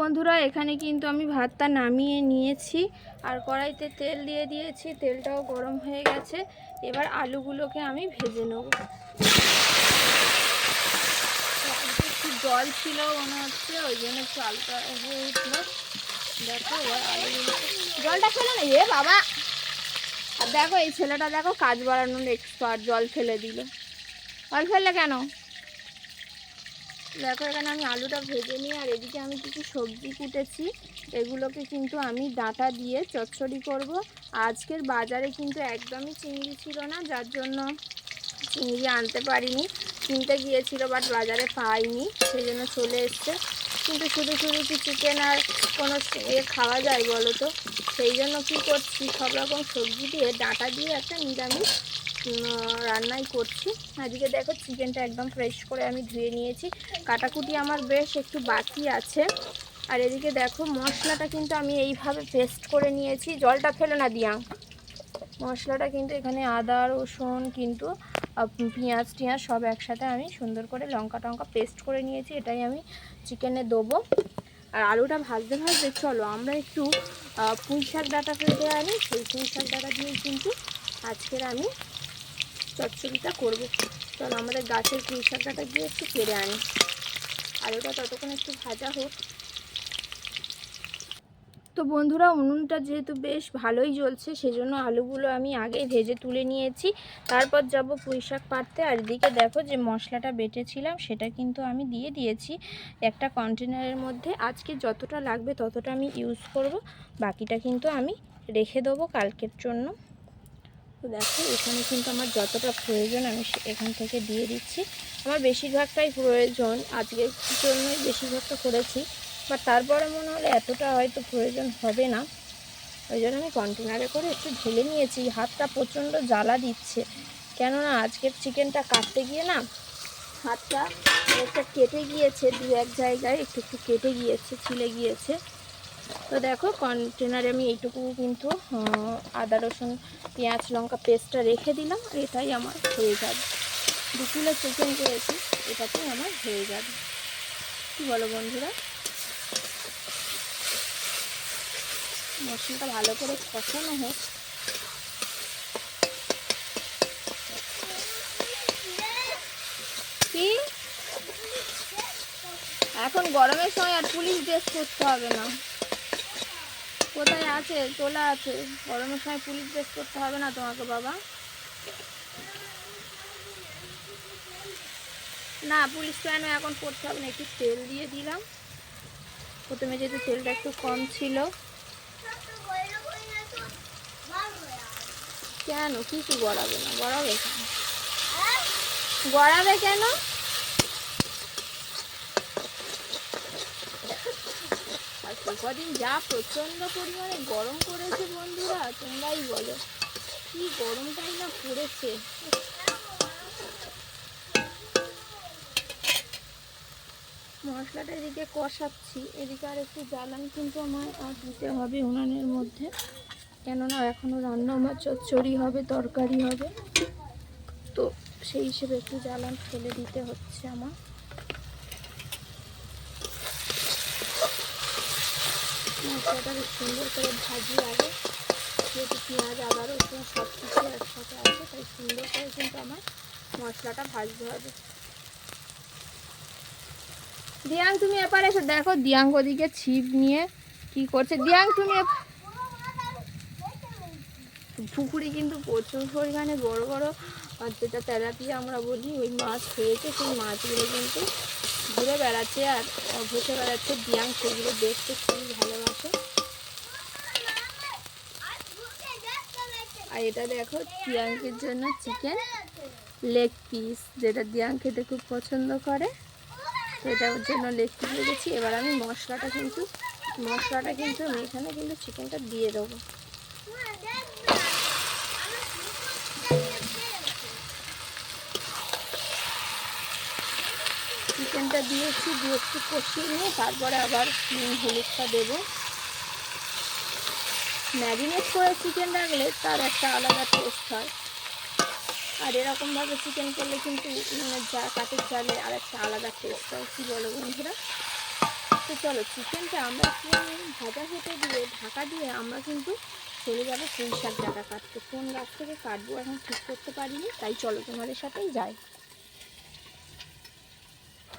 বন্ধুরা, এখানে কিন্তু আমি ভাতটা নামিয়ে নিয়েছি। আর কড়াইতে তেল দিয়ে দিয়েছি, তেলটাও গরম হয়ে গেছে। এবার আলুগুলোকে আমি ভেজে নেব। জল ছিল মনে হচ্ছে, ওই জন্য একটু আলুটা হয়ে উঠল। দেখো, এবার আলুগুলো জলটা ফেলে না, এ বাবা! আর দেখো, এই ছেলেটা দেখো কাজ বাড়ানোর এক্সপার্ট জল ফেলে দিল। জল ফেললে কেন? দেখো, এখানে আমি আলুটা ভেজে নিই আর এদিকে আমি কিছু সবজি কুটেছি। এগুলোকে কিন্তু আমি ডাঁটা দিয়ে চচ্চড়ি করব। আজকের বাজারে কিন্তু একদমই চিংড়ি ছিল না, যার জন্য চিংড়ি আনতে পারিনি। কিনতে গিয়েছিল বাট বাজারে পাইনি, সেই জন্য চলে এসছে। কিন্তু শুধু শুধু কি চিকেন আর কোনো এ খাওয়া যায় বলো তো? সেই জন্য কী করছি? সব রকম সবজি দিয়ে ডাঁটা দিয়ে একটা নিরামিষ রান্নাই করছি। আজকে দেখো চিকেনটা একদম ফ্রেশ করে আমি ধুয়ে নিয়েছি। কাটাকুটি আমার বেশ একটু বাকি আছে। আর এদিকে দেখো মশলাটা কিন্তু আমি এইভাবে পেস্ট করে নিয়েছি। জলটা ফেলো না, দিয়া। মশলাটা কিন্তু এখানে আদা, রসুন কিন্তু পেঁয়াজ টিয়াজ সব একসাথে আমি সুন্দর করে লঙ্কা টঙ্কা পেস্ট করে নিয়েছি। এটাই আমি চিকেনে দেবো। আর আলুটা ভাজতে ভাজতে চলো, আমরা একটু পুঁই শাক ডাঁটা ফেলতে আনি। সেই পুঁই শাক ডাঁটা দিয়ে কিন্তু আজকের আমি চচ্চড়িটা করব। চলো আমাদের গাছের ডাঁটা গিয়ে একটু কেড়ে আনি। আলুটা ততক্ষণ একটু ভাজা হোক। তো বন্ধুরা, উনুনটা যেহেতু বেশ ভালোই জ্বলছে, সেজন্য আলুগুলো আমি আগে ভেজে তুলে নিয়েছি। তারপর যাব পুঁই শাক পাড়তে। আর এদিকে দেখো যে মশলাটা বেটেছিলাম, সেটা কিন্তু আমি দিয়ে দিয়েছি একটা কন্টেনারের মধ্যে। আজকে যতটা লাগবে ততটা আমি ইউজ করব। বাকিটা কিন্তু আমি রেখে দেবো কালকের জন্য। তো দেখো, এখানে কিন্তু আমার যতটা প্রয়োজন আমি এখান থেকে দিয়ে দিচ্ছি। আমার বেশিরভাগটাই প্রয়োজন। আজকের জন্যই বেশিরভাগটা করেছি। বা তারপরে মনে হলো এতটা হয়তো প্রয়োজন হবে না। ওই জন্য আমি কন্টেনারে করে একটু ঢেলে নিয়েছি। হাতটা প্রচণ্ড জ্বালা দিচ্ছে। কেননা আজকের চিকেনটা কাটতে গিয়ে না, হাতটা একটা কেটে গিয়েছে। দু এক জায়গায় একটু একটু কেটে গিয়েছে, ছিলে গিয়েছে। তো দেখো কন্টেনারে আমি এইটুকু কিন্তু আদা, রসুন, পেঁয়াজ, লঙ্কা পেস্টটা রেখে দিলাম আর এটাই আমার হয়ে যাবে। দু কিলো চিকেন করেছি, এটাতেই আমার হয়ে যাবে। কী বলো বন্ধুরা? মশলাটা ভালো করে কষানো হোক। কি? এখন গরমের সময় আর পুলিশ ড্রেস করতে হবে না। কোথায় আছে? তোলা আছে গরমের সময় পুলিশ ড্রেস করতে হবে না তোমাকে, বাবা। না, পুলিশ প্যানও এখন করতে হবে না। একটু তেল দিয়ে দিলাম। প্রথমে যেহেতু তেলটা একটু কম ছিল। কেন? কিছু গড়াবে না? গড়াবে কেন? গড়াবে কেন আর তো কদিন যা প্রচণ্ড পরিমাণে গরম পড়েছে বন্ধুরা, তোমরাই বলো। কি গরমটাই না পড়েছে। মশলাটা এদিকে কষাচ্ছি, এদিকে আর একটু জ্বালান কিন্তু আমার আর দিতে হবে উনানের মধ্যে। কেননা এখনও রান্না আমার চচ্চড়ি হবে, তরকারি হবে। তো সেই হিসেবে একটু জ্বালান ফেলে দিতে হচ্ছে আমার। মশলাটা বেশ সুন্দর করে ভাজি আগে। যেহেতু পেঁয়াজ, আদা, রসুন সব কিছু একসাথে আছে, তাই সুন্দর করে কিন্তু আমার মশলাটা ভাজতে হবে। দিয়াং, তুমি এপারে এসে। দেখো, দিয়াং ওদিকে ছিপ নিয়ে কি করছে। দিয়াং, তুমি পুকুরে কিন্তু প্রচুর পরিমাণে বড় বড় যেটা তেলাপিয়া আমরা বলি। ওই মাছ হয়েছে সেই মাছগুলো কিন্তু ঘুরে বেড়াচ্ছে আর ভেসে বেড়াচ্ছে। দিয়াং, সেগুলো দেখতে খুবই ভালোবাসে আর এটা দেখো দিয়াঙ্কের জন্য চিকেন লেগ পিস যেটা দিয়াং খেতে খুব পছন্দ করে। তো এটার জন্য লেগ পিস রেখেছি। এবার আমি মশলাটা কিন্তু মশলাটা কিন্তু আমি এখানে কিন্তু চিকেনটা দিয়ে দেবো। চিকেনটা দিয়েছি, দিয়ে একটু কষিয়ে নিয়ে, তারপরে আবার হলুদটা দেবো। ম্যারিনেট করে চিকেন রাখলে তার একটা আলাদা টেস্ট হয়। আর এরকমভাবে চিকেন করলে কিন্তু মানে যা কাঠের চালে আর একটা আলাদা টেস্ট হয়। কী বলো বন্ধুরা? তো চলো চিকেনটা আমরা ভাজা হতে দিয়ে ঢাকা দিয়ে আমরা কিন্তু চলে যাব পুঁই শাক ডাটা কাটতে। কোন গাছ থেকে কাটবো এখন ঠিক করতে পারিনি, তাই চলো তোমাদের সাথেই যাই।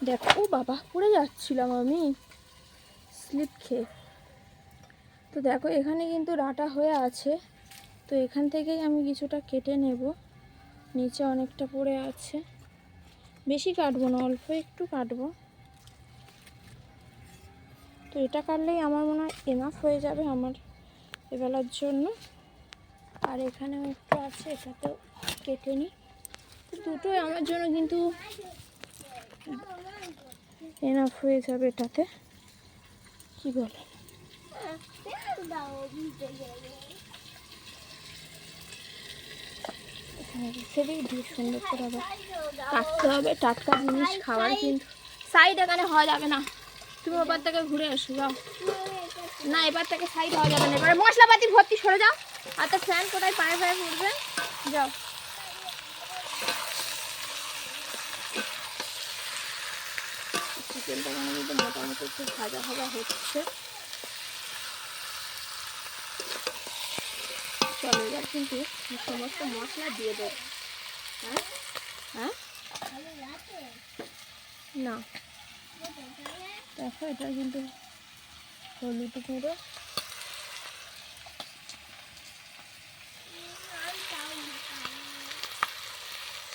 দেখো বাবা, পড়ে যাচ্ছিলাম আমি। স্লিপ খেয়ে। তো দেখো, এখানে কিন্তু ডাটা হয়ে আছে। তো এখান থেকেই আমি কিছুটা কেটে নেব। নিচে অনেকটা পড়ে আছে। বেশি কাটবো না, অল্প একটু কাটবো। তো এটা কাটলেই আমার মনে হয় এনাফ হয়ে যাবে আমার এবেলার জন্য। আর এখানেও একটু আছে, এটাতেও কেটে নিই। দুটোই আমার জন্য কিন্তু এনাফ হয়ে যাবে এটাতে। কি বলে? এখানে দিয়ে সুন্দর করে আবার কাটতে হবে টাটকা জিনিস খাওয়ার কিন্তু সাইড এখানে হওয়া যাবে না। তুমি ওপার থেকে ঘুরে এসো যাও। না এবার থেকে সাইড হওয়া যাবে না। এবারে মশলাপাতি ভর্তি সরে যাও। আর তো ফ্যান কোথায়? পায়ে পায়ে পড়বে যাও। চিকেনটা মোটামুটি একটু ভাজা ভাজা হচ্ছে। চলো, এবার কিন্তু সমস্ত মশলা দিয়ে দেবো। হ্যাঁ? হ্যাঁ? না। দেখো, এটা কিন্তু হলুদ গুঁড়ো।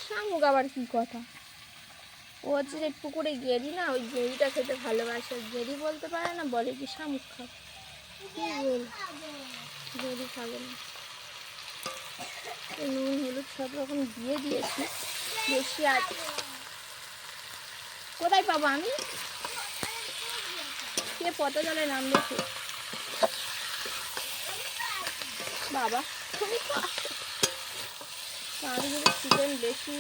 শামুক আবার কি কথা? ও হচ্ছে যে পুকুরে গেরি না, ওই গেরিটা খেতে ভালোবাসে। গেরি বলতে পারে না, বলে কি শামুক খাও কি বল? গেরি খাবে না। নুন, হলুদ, সব রকম দিয়ে দিয়েছি। বেশি আছে কোথায় পাবো আমি? কে পত জলে নাম দেখে বাবা। আমি যদি চিকেন বেশি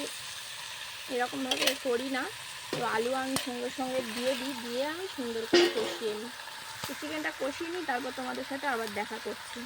এরকমভাবে করি না, তো আলু আমি সঙ্গে সঙ্গে দিয়ে দিই, দিয়ে আমি সুন্দর করে কষিয়ে নিই। চিকেনটা কষিয়ে নিই, তারপর তোমাদের সাথে আবার দেখা করছি।